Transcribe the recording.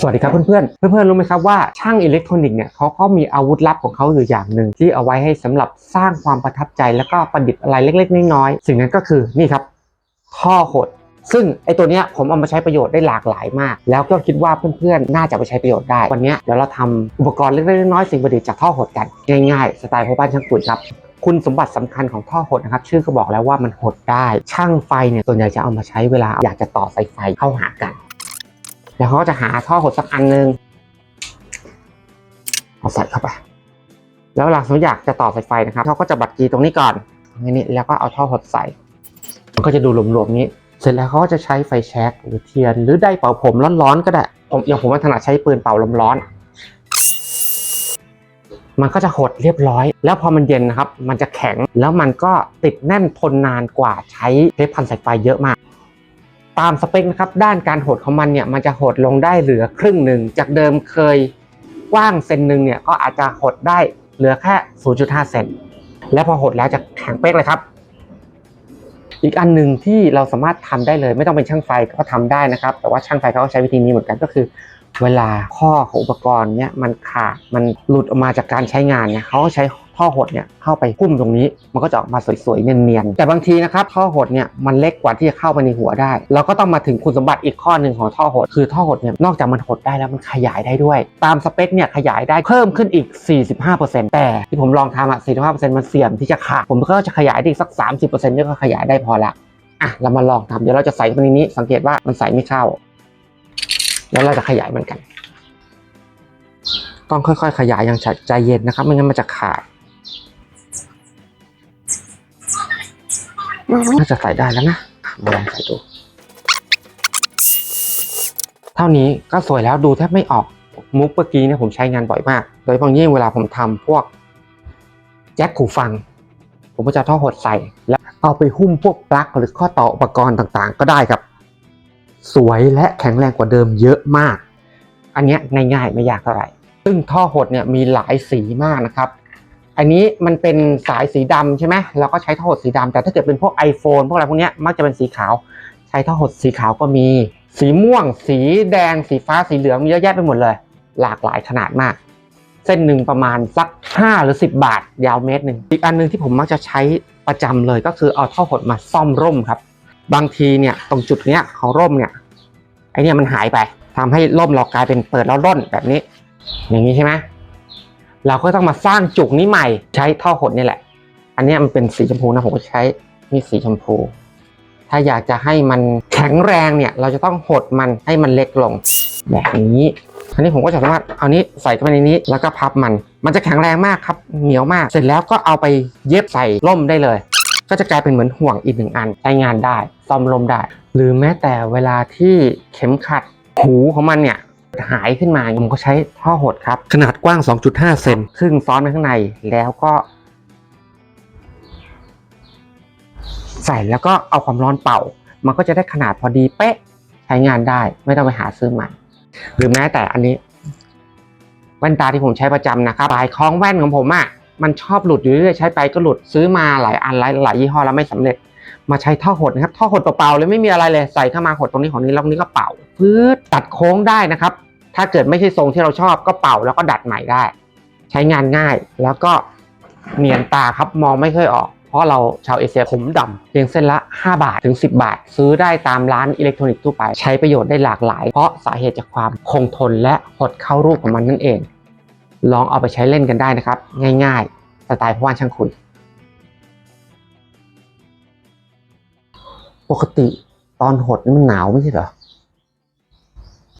สวัสดีครับเพื่อนๆเพื่อนๆรู้ไหมครับว่าช่างอิเล็กทรอนิกส์เนี่ยเขาก็มีอาวุธลับของเขาอยู่อย่างหนึ่งที่เอาไว้ให้สำหรับสร้างความประทับใจแล้วก็ประดิษฐ์อะไรเล็กๆน้อยๆสิ่งนั้นก็คือนี่ครับท่อหดซึ่งไอตัวเนี้ยผมเอามาใช้ประโยชน์ได้หลากหลายมาก แล้วก็คิดว่าเพื่อนๆ น่าจะไปใช้ประโยชน์ได้ วันนี้เดี๋ยวเราทำอุปกรณ์เล็กๆน้อยๆสิ่งประดิษฐ์จากท่อหดกัน ง่ายๆ สไตล์พ่อบ้านช่างปุ๋ยครับ คุณสมบัติสำคัญของท่อหดนะครับ ชื่อก็บอกแล้วว่ามันหดได้ ช่างไฟเนี่ยส่วนใหญ่จะเอามาใช้เวลาอยากจะต่อสายไฟเข้าหากัน แล้วเขาก็จะหาท่อหดสักอันหนึงเอาใส่เข้าไป แล้วเวลาอยากจะต่อสายไฟนะครับเขาก็จะบัดกีตรงนี้ก่อนอย่างนี้แล้วก็เอาท่อหดใส่ มันก็จะดูหลวมๆนี้ เสร็จแล้วเขาก็จะใช้ไฟแช็กหรือเทียน หรือได้เป่าผมร้อนๆก็ได้ผมอย่างผมว่าถนัดใช้ปืนเป่าลมร้อน มันก็จะหดเรียบร้อย แล้วพอมันเย็นนะครับ มันจะแข็งแล้วมันก็ติดแน่นทนนานกว่าใช้เทปพันสายไฟเยอะมาก ตามสเปคนะครับด้านการหดของมันเนี่ยมันจะหดลงได้เหลือครึ่งหนึ่งจากเดิมเคยกว้างเซนหนึ่งเนี่ยก็อาจจะหดได้เหลือแค่ 0.5 เซนแล้วพอหดแล้วจะแข็งเป๊กเลยครับ อีกอันหนึ่งที่เราสามารถทำได้เลย ไม่ต้องเป็นช่างไฟก็ทำได้นะครับ แต่ว่าช่างไฟเขาก็ใช้วิธีนี้เหมือนกันก็คือ เวลาข้อของอุปกรณ์เนี่ยมันขาดมันหลุดออกมาจากการใช้งานเนี่ยเขาก็ใช้ ท่อหดเนี่ยเข้าไปหุ้มตรงนี้ มันก็จะออกมาสวยๆเนียนๆแต่บางทีนะครับท่อหดเนี่ยมันเล็กกว่าที่จะเข้าไปในหัวได้ เราก็ต้องมาถึงคุณสมบัติอีกข้อหนึ่งของท่อหด คือท่อหดเนี่ยนอกจากมันหดได้แล้วมันขยายได้ด้วย ตามสเปคเนี่ยขยายได้เพิ่มขึ้นอีก 45%แต่ที่ผมลองทำอะ45%มันเสี่ยงที่จะขาดผมก็จะขยายได้อีกสัก 30%เนี่ยก็ขยายได้พอละอะเรามาลองทำเดี๋ยวเราจะใส่เข้าไปในนี้ สังเกตว่ามันใส่ไม่เข้า แล้วเราจะขยายมันกัน ต้องค่อยๆ ขยายอย่างใจเย็นนะครับ ไม่งั้นมันจะขาด น่าจะใส่ได้แล้วนะมาลองใส่ดู เท่านี้ก็สวยแล้วดูแทบไม่ออกมุกเมื่อกี้เนี่ยผมใช้งานบ่อยมาก โดยเฉพาะยิ่งเวลาผมทำพวกแจ็คหูฟัง ผมก็จะท่อหดใส่ แล้วเอาไปหุ้มพวกปลั๊กหรือข้อต่ออุปกรณ์ต่างๆ ก็ได้ครับ สวยและแข็งแรงกว่าเดิมเยอะมาก อันเนี้ยง่ายๆไม่ยากเท่าไหร่ ซึ่งท่อหดเนี่ยมีหลายสีมากนะครับ อันนี้มันเป็นสายสีดำใช่ไหมเราก็ใช้ท่อหดสีดำแต่ถ้าเกิดเป็นพวก iPhone พวกอะไรพวกนี้มักจะเป็นสีขาว ใช้ท่อหดสีขาวก็มี สีม่วง สีแดง สีฟ้าสีเหลืองมีเยอะแยะไปหมดเลย หลากหลายขนาดมาก เส้นหนึ่งประมาณสัก 5 หรือ 10 บาท ยาวเมตรหนึ่งอีกอันหนึงที่ผมมักจะใช้ประจำเลยก็คือเอาท่อหดมาซ่อมร่มครับ บางทีเนี่ยตรงจุดเนี้ยของร่มเนี่ยไอเนี่ยมันหายไปทำให้ร่มเรากลายเป็นเปิดแล้วร่นแบบนี้ อย่างนี้ใช่ไหม เราก็ต้องมาสร้างจุกนี้ใหม่ใช้ท่อหดนี่แหละ อันนี้มันเป็นสีชมพูนะผมก็ใช้นี่สีชมพู ถ้าอยากจะให้มันแข็งแรงเนี่ย เราจะต้องหดมันให้มันเล็กลงแบบนี้อันนี้ผมก็จะสามารถเอานี้ใส่เข้าไปในนี้แล้วก็พับมัน มันจะแข็งแรงมากครับเหนียวมาก เสร็จแล้วก็เอาไปเย็บใส่ร่มได้เลย ก็จะกลายเป็นเหมือนห่วงอีกหนึ่งอันใช้งานได้ซ่อมลมได้ หรือแม้แต่เวลาที่เข็มขัดหูของมันเนี่ย หายขึ้นมาผมก็ใช้ท่อหดครับ ขนาดกว้าง 2.5 เซนซึ่งซ้อนไปข้างในแล้วก็ ใส่แล้วก็เอาความร้อนเป่า มันก็จะได้ขนาดพอดีเป๊ะใช้งานได้ไม่ต้องไปหาซื้อใหม่ หรือแม้แต่อันนี้ แว่นตาที่ผมใช้ประจำนะครับปลายคล้องแว่นของผมอะ่ะมันชอบหลุดอยู่เรื่อยๆใช้ไปก็หลุดซื้อมาหลายอันหลายหลายยี่ห้อแล้วไม่สำเร็จ มาใช้ท่อหดนะครับท่อหดเปล่าๆเลยไม่มีอะไรเลยใส่เข้ามาหดตรงนี้ของนี้แล้วตรงนี้ก็เป่าพืดตัดโค้งได้นะครับ ถ้าเกิดไม่ใช่ทรงที่เราชอบก็เป่าแล้วก็ดัดใหม่ได้ ใช้งานง่ายแล้วก็เนียนตาครับมองไม่ค่อยออก เพราะเราชาวเอเชียผมดำเพียงเส้นละ 5 บาทถึง 10 บาท ซื้อได้ตามร้านอิเล็กทรอนิกส์ทั่วไป ใช้ประโยชน์ได้หลากหลาย เพราะสาเหตุจากความคงทนและหดเข้ารูปของมันนั่นเอง ลองเอาไปใช้เล่นกันได้นะครับ ง่ายๆสไตล์พ่อบ้านช่างคุยปกติตอนหดนี่มันหนาวไม่ใช่เหรอ